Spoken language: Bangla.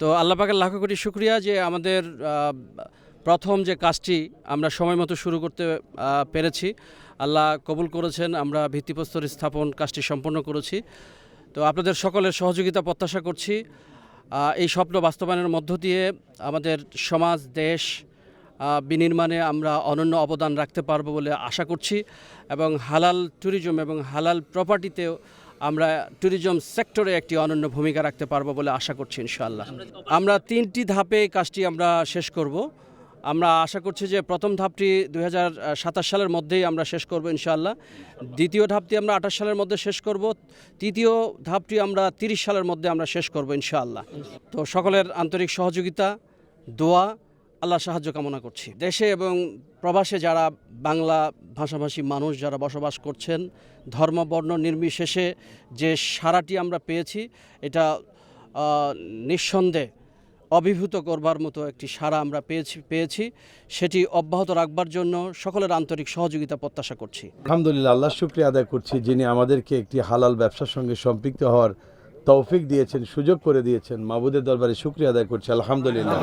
তো আল্লাহ পাকের লাখো কোটি শুক্রিয়া যে আমাদের প্রথম যে কাজটি আমরা সময় মতো শুরু করতে পেরেছি। আল্লাহ কবুল করেছেন, আমরা ভিত্তিপ্রস্তর স্থাপন কাজটি সম্পন্ন করেছি। তো আপনাদের সকলের সহযোগিতা প্রত্যাশা করছি। এই স্বপ্ন বাস্তবায়নের মধ্য দিয়ে আমাদের সমাজ, দেশ বিনির্মাণে আমরা অনন্য অবদান রাখতে পারব বলে আশা করছি এবং হালাল ট্যুরিজম এবং হালাল প্রপার্টিতেও আমরা ট্যুরিজম সেক্টরে একটি অনন্য ভূমিকা রাখতে পারব বলে আশা করছি ইনশাআল্লাহ। আমরা তিনটি ধাপে কাজটি আমরা শেষ করব। আমরা আশা করছি যে প্রথম ধাপটি দু হাজার সাতাশ সালের মধ্যেই আমরা শেষ করব ইনশাআল্লাহ। দ্বিতীয় ধাপটি আমরা আঠাশ সালের মধ্যে শেষ করব। তৃতীয় ধাপটি আমরা তিরিশ সালের মধ্যে আমরা শেষ করব ইনশাআল্লাহ। তো সকলের আন্তরিক সহযোগিতা, দোয়া আল্লাহ সাহায্য কামনা করছি। দেশে এবং প্রবাসে যারা বাংলা ভাষাভাষী মানুষ যারা বসবাস করছেন ধর্ম বর্ণ নির্বিশেষে যে সারাটি আমরা পেয়েছি, এটা নিঃসন্দেহে অভিভূত করবার মতো একটি সারা আমরা পেয়েছি পেয়েছি। সেটি অব্যাহত রাখবার জন্য সকলের আন্তরিক সহযোগিতা প্রত্যাশা করছি। আলহামদুলিল্লাহ আল্লাহ শুক্রিয়া আদায় করছি যিনি আমাদেরকে একটি হালাল ব্যবসার সঙ্গে সম্পৃক্ত হওয়ার তৌফিক দিয়েছেন, সুযোগ করে দিয়েছেন। মাবুদের দরবারে শুক্রিয়া আদায় করছি, আলহামদুলিল্লাহ।